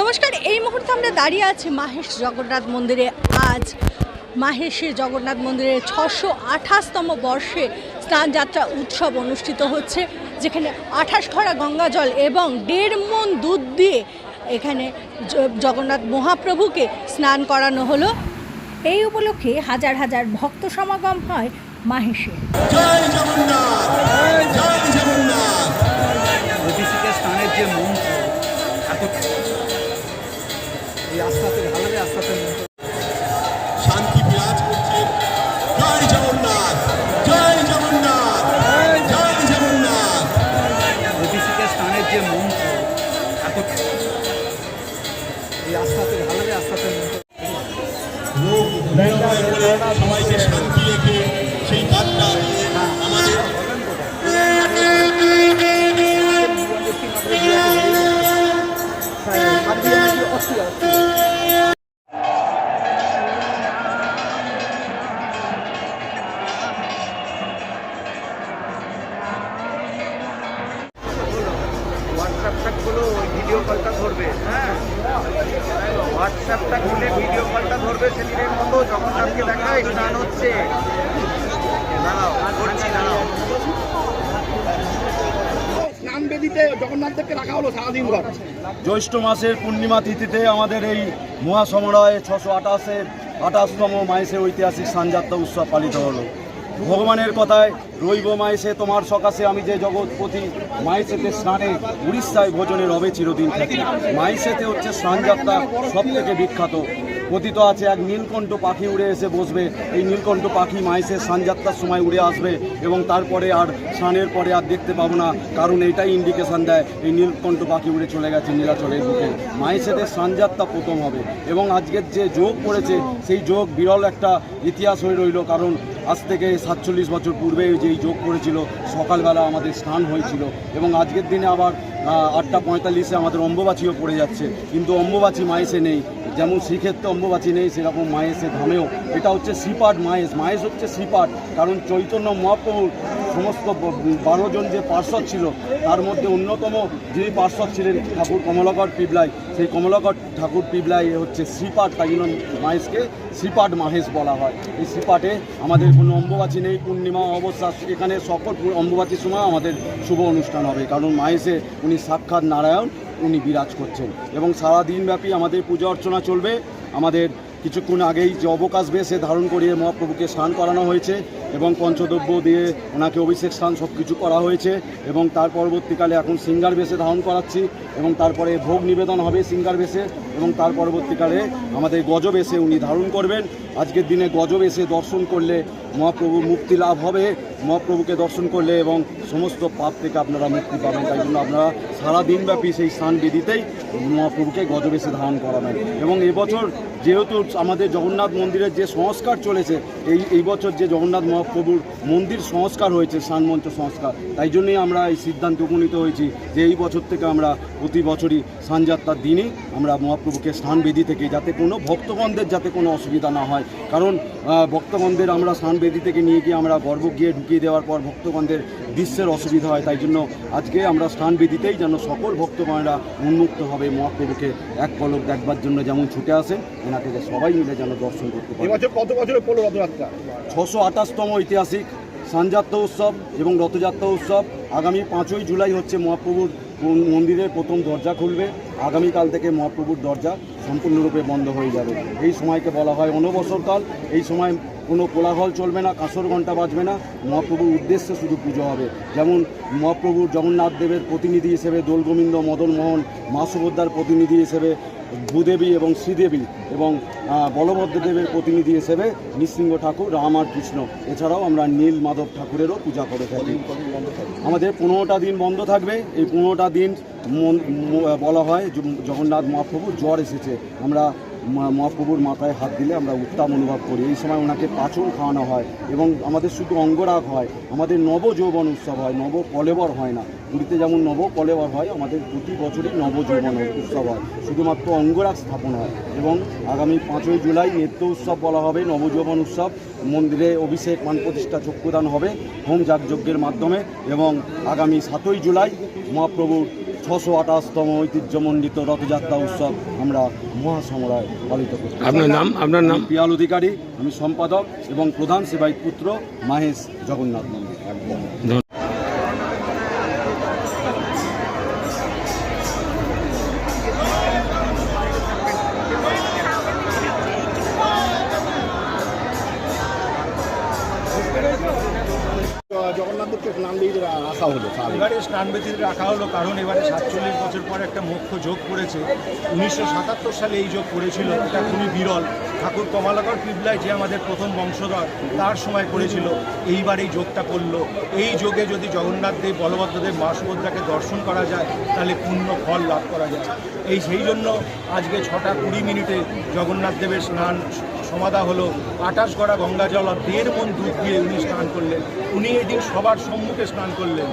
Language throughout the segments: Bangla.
নমস্কার, এই মুহূর্তে আমরা দাঁড়িয়ে আছি মাহেশ জগন্নাথ মন্দিরে। আজ মাহেশের জগন্নাথ মন্দিরে ছশো আঠাশতম বর্ষে স্নানযাত্রা উৎসব অনুষ্ঠিত হচ্ছে, যেখানে আঠাশ খরা গঙ্গা জল এবং দেড় মন দুধ দিয়ে এখানে জগন্নাথ মহাপ্রভুকে স্নান করানো হলো। এই উপলক্ষে হাজার হাজার ভক্ত সমাগম হয় মাহেশে। জয় জগন্নাথ হোয়াটসঅ্যাপটা খুলে ভিডিও কলটা ধরবে সেদিনের মতো জগন্নাথকে দেখায় স্নান হচ্ছে। দাঁড়াও করছি দাঁড়াও। স্নান বেদিতে জগন্নাথদেরকে রাখা হলো সারাদিন ঘর। জ্যৈষ্ঠ মাসের পূর্ণিমা তিথিতে আমাদের এই মহাসমরায় ছশো আঠাশের আঠাশতম মাইসে ঐতিহাসিক সানযাত্রা উৎসব পালিত হলো। ভগবানের কথায় রইব মাইসে তোমার সকাশে আমি যে জগৎপতি মাইসেতে স্নানে উড়িষ্যায় ভোজনের রবে চিরদিন থাকি। মাইসেতে হচ্ছে স্নানযাত্রা সব থেকে বিখ্যাত। কথিত আছে, এক নীলকণ্ঠ পাখি উড়ে এসে বসবে। এই নীলকণ্ঠ পাখি মাইসের সানযাত্রার সময় উড়ে আসবে এবং তারপরে আর স্নানের পরে আর দেখতে পাবো না, কারণ এটাই ইন্ডিকেশন দেয়, এই নীলকণ্ঠ পাখি উড়ে চলে গেছে নীলাচলের বুকে। মাইসেদের সানযাত্রা প্রথম হবে এবং আজকের যে যোগ পড়েছে, সেই যোগ বিরল একটা ইতিহাস হয়ে রইল, কারণ আজ থেকে সাতচল্লিশ বছর পূর্বে যেই যোগ করেছিল সকালবেলা আমাদের স্নান হয়েছিল এবং আজকের দিনে আবার আটটা পঁয়তাল্লিশে আমাদের অম্বুবাচিও পড়ে যাচ্ছে। কিন্তু অম্বুবাচি মায়েসে নেই। যেমন শ্রীক্ষেত্রে অম্বুবাচী নেই, সেরকম মায়েসে ধামেও। এটা হচ্ছে শ্রীপাঠ মায়েস। মায়েস হচ্ছে শ্রীপাঠ কারণ চৈতন্য মহাপ্রভুর সমস্ত বারো জন যে পার্শ্বদ ছিল, তার মধ্যে অন্যতম যিনি পার্শ্বদ ছিলেন ঠাকুর কমলাকর পিবলাই। সেই কমলাকর ঠাকুর পিবলাই হচ্ছে শ্রীপাঠ তাই মাহেশকে শ্রীপাঠ মাহেশ বলা হয়। এই শ্রীপাঠে আমাদের কোনো অম্বুবাচী নেই, পূর্ণিমা অবস্থা এখানে সকল অম্বুবাচীর সময় আমাদের শুভ অনুষ্ঠান হবে, কারণ মাহেশে উনি সাক্ষাৎ নারায়ণ, উনি বিরাজ করছেন। এবং সারা দিনব্যাপী আমাদের পূজা অর্চনা চলবে, আমাদের কিছুক্ষণ আগেই যে অবকাশ বেশে ধারণ করিয়ে মহাপ্রভুকে স্নান করানো হয়েছে এবং পঞ্চদ্রব্য দিয়ে ওনাকে অভিষেক স্নান সব কিছু করা হয়েছে এবং তার পরবর্তীকালে এখন সিঙ্গার বেশে ধারণ করাচ্ছি এবং তারপরে ভোগ নিবেদন হবে সিঙ্গার বেশে এবং তার পরবর্তীকালে আমাদের গজ বেশে উনি ধারণ করবেন। আজকের দিনে গজ বেশে দর্শন করলে মহাপ্রভু মুক্তি লাভ হবে। মহাপ্রভুকে দর্শন করলে এবং সমস্ত পাপ থেকে আপনারা মুক্তি পাবেন। তাই জন্য আপনারা সারা দিনব্যাপী সেই স্নান বেদিতেই মহাপ্রভুকে গজবেশে ধারণ করাবেন। এবং এবছর যেহেতু আমাদের জগন্নাথ মন্দিরের যে সংস্কার চলেছে, এই এই বছর যে জগন্নাথ মহাপ্রভুর মন্দির সংস্কার হয়েছে স্নানমঞ্চ সংস্কার, তাই জন্যই আমরা এই সিদ্ধান্তে উপনীত হয়েছি যে এই বছর থেকে আমরা প্রতি বছরই স্নানযাত্রার দিনই আমরা মহাপ্রভুকে স্নান বেদি থেকে যাতে কোনো ভক্তগণদের যাতে কোনো অসুবিধা না হয় কারণ ভক্তগণদের আমরা স্নান বেদি থেকে নিয়ে গিয়ে আমরা গর্ভ গিয়ে ঢুকিয়ে দেওয়ার পর ভক্তগণদের দৃশ্যের অসুবিধা হয় তাই জন্য আজকে আমরা স্নান বেদিতেই যেন সকল ভক্তগণরা উন্মুক্ত হবে মহাপ্রভুকে এক পলক দেখবার জন্য যেমন ছুটে আসেন এনাকে যে সবাই মিলে যেন দর্শন করতে পারে। এবছর কত বছরে পড়ল রথযাত্রা? ছশো আঠাশতম ঐতিহাসিক সানযাত্রা উৎসব এবং রথযাত্রা উৎসব আগামী পাঁচই জুলাই হচ্ছে মহাপ্রভুর মন- মন্দিরের প্রথম দরজা খুলবে। আগামীকাল থেকে মহাপ্রভুর দরজা সম্পূর্ণরূপে বন্ধ হয়ে যাবে। এই সময়কে বলা হয় অনবসরকাল। এই সময় কোনো কোলাহল চলবে না, কাঁসর ঘণ্টা বাজবে না। মহাপ্রভুর উদ্দেশ্যে শুধু পুজো হবে। যেমন মহাপ্রভুর জগন্নাথ দেবের প্রতিনিধি হিসেবে দোলগোবিন্দ মদন মোহন মা সুভদ্রার প্রতিনিধি হিসেবে ভূদেবী এবং শ্রীদেবী এবং বলভদ্রদেবের প্রতিনিধি হিসেবে নৃসিংহ ঠাকুর, রাম আর কৃষ্ণ। এছাড়াও আমরা নীল মাধব ঠাকুরেরও পূজা করে থাকি। আমাদের পনেরোটা দিন বন্ধ থাকবে। এই পনেরোটা দিন বলা হয় জগন্নাথ মহাপ্রভুর জ্বর এসেছে। আমরা মহাপ্রভুর মাথায় হাত দিলে আমরা উত্তাপ অনুভব করি। এই সময় ওনাকে পাচন খাওয়ানো হয় এবং আমাদের শুধু অঙ্গরাগ হয়। আমাদের নব যৌবন উৎসব হয় নব কলেবর হয় না। পুরীতে যেমন নব কলেবর হয় আমাদের প্রতি বছরই নব যৌবন উৎসব হয়। শুধুমাত্র অঙ্গরাগ স্থাপন হয় এবং আগামী পাঁচই জুলাই নৃত্য উৎসব বলা হবে নবযৌবন উৎসব। মন্দিরে অভিষেক মান প্রতিষ্ঠা চক্ষুদান হবে হোম যাগযজ্ঞের মাধ্যমে এবং আগামী সাতই জুলাই মহাপ্রভুর ছশো আঠাশতম ঐতিহ্যমণ্ডিত রথযাত্রা উৎসব আমরা মহাসমরায় পালিত করতে আপনার নাম? আপনার নাম? পিয়াল অধিকারী আমি সম্পাদক এবং প্রধান সেবায়িত পুত্র মাহেশ জগন্নাথ মন্দির। রাখা হলো। এবারে স্নানবেদিতে রাখা হলো, কারণ এবারে সাতচল্লিশ বছর পর একটা মুখ্য যোগ করেছে। উনিশশো সাতাত্তর সালে এই যোগ করেছিল, এটা খুবই বিরল। ঠাকুর কমলাকর পিবলায় যে আমাদের প্রথম বংশধর, তার সময় করেছিল, এইবার এই যোগটা করল। এই যোগে যদি জগন্নাথ দেব বলভদ্রদেব মা সুভদ্রাকে দর্শন করা যায়, তাহলে পূর্ণ ফল লাভ করা যায়। এই সেই জন্য আজকে ছটা কুড়ি মিনিটে জগন্নাথ দেবের স্নান সমাধা হলো। আটাশ গড়া গঙ্গা জল আর দেড় মন দুধ দিয়ে উনি স্নান করলেন। উনি এদিন সবার সম্মুখে স্নান করলেন।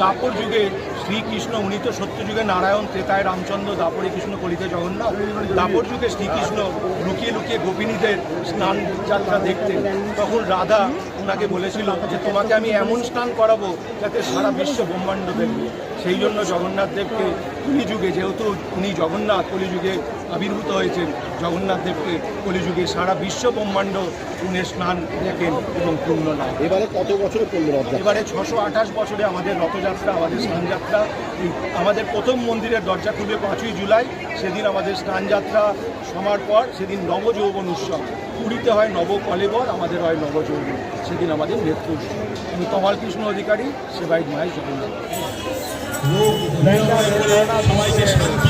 দাপর যুগে শ্রীকৃষ্ণ, উনি তো সত্যযুগে নারায়ণ, ত্রেতায় রামচন্দ্র, দাপরে কৃষ্ণ, কলিতে জগন্নাথ। দাপর যুগে শ্রীকৃষ্ণ লুকিয়ে লুকিয়ে গোপিনীদের স্নান যাত্রা দেখতেন। তখন রাধা ওনাকে বলেছিল যে তোমাকে আমি এমন স্নান করাবো যাতে সারা বিশ্ব ব্রহ্মাণ্ড দেখবে সেই জন্য জগন্নাথ দেবকে কলিযুগে যেহেতু উনি জগন্নাথ কলিযুগে আবির্ভূত হয়েছেন জগন্নাথ দেবকে কলিযুগে সারা বিশ্ব ব্রহ্মাণ্ড উনি স্নান দেখেন এবং পূর্ণ লাভ এবারে কত বছরে রথযাত্রা এবারে ছশো আঠাশ বছরে আমাদের রথযাত্রা আমাদের স্নানযাত্রা আমাদের প্রথম মন্দিরের দরজা খুলবে পাঁচই জুলাই। সেদিন আমাদের স্নানযাত্রা সমার পর সেদিন নবযৌবন উৎসব। পুরীতে হয় নব কলেবর, আমাদের হয় নবযৌবন সেদিন আমাদের উৎসব। আমি কমল কৃষ্ণ অধিকারী সেবাই মায়ের জগন্নাথ। সবাইকে শান্তি